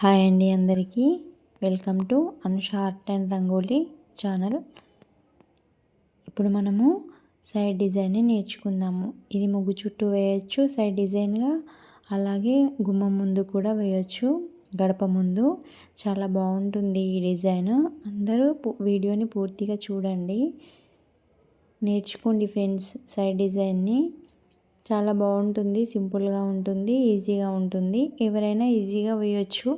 Hi అండి అందరికీ. Welcome to Anusha art and rangoli channel. ఇప్పుడు మనము సైడ్ డిజైన్ని నేర్చుకుందాము. ఇది ముగ్గు చుట్టూ వేయచ్చు సైడ్ డిజైన్గా అలాగే గుమ్మం ముందు కూడా వేయచ్చు గడప ముందు. చాలా బాగుంటుంది ఈ డిజైన్. అందరూ వీడియోని పూర్తిగా చూడండి. నేర్చుకోండి ఫ్రెండ్స్ సైడ్ డిజైన్ని. చాలా బాగుంటుంది సింపుల్గా ఉంటుంది ఈజీగా ఉంటుంది. ఎవరైనా ఈజీగా వేయచ్చు.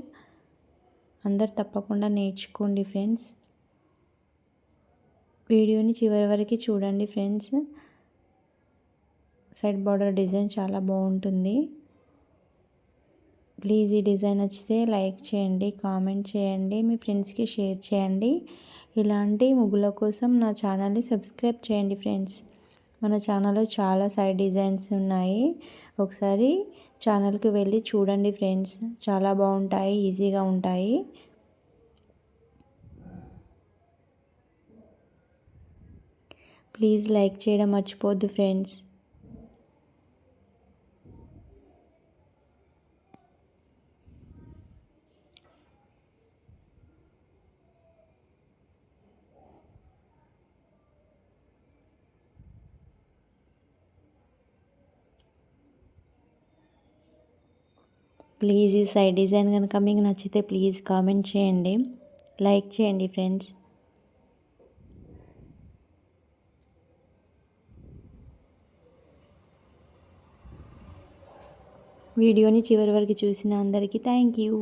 అందరు తప్పకుండా నేర్చుకోండి ఫ్రెండ్స్. వీడియోని చివరి వరకు చూడండి ఫ్రెండ్స్. సైడ్ బార్డర్ డిజైన్ చాలా బాగుంటుంది. ప్లీజ్ ఈ డిజైన్ నచ్చితే లైక్ చేయండి కామెంట్ చేయండి మీ ఫ్రెండ్స్కి షేర్ చేయండి. ఇలాంటి ముగ్గుల కోసం నా ఛానల్ని సబ్స్క్రైబ్ చేయండి ఫ్రెండ్స్. మన ఛానల్లో చాలా సైడ్ డిజైన్స్ ఉన్నాయి. ఒకసారి ఛానల్కి వెళ్ళి చూడండి ఫ్రెండ్స్. చాలా బాగుంటాయి ఈజీగా ఉంటాయి. ప్లీజ్ లైక్ చేయడం మర్చిపోద్దు ఫ్రెండ్స్. ప్లీజ్ ఈ సైడ్ డిజైన్ కనుక మీకు నచ్చితే ప్లీజ్ కామెంట్ చేయండి. లైక్ చేయండి ఫ్రెండ్స్. వీడియోని చివరి వరకు చూసిన అందరికీ థ్యాంక్ యూ.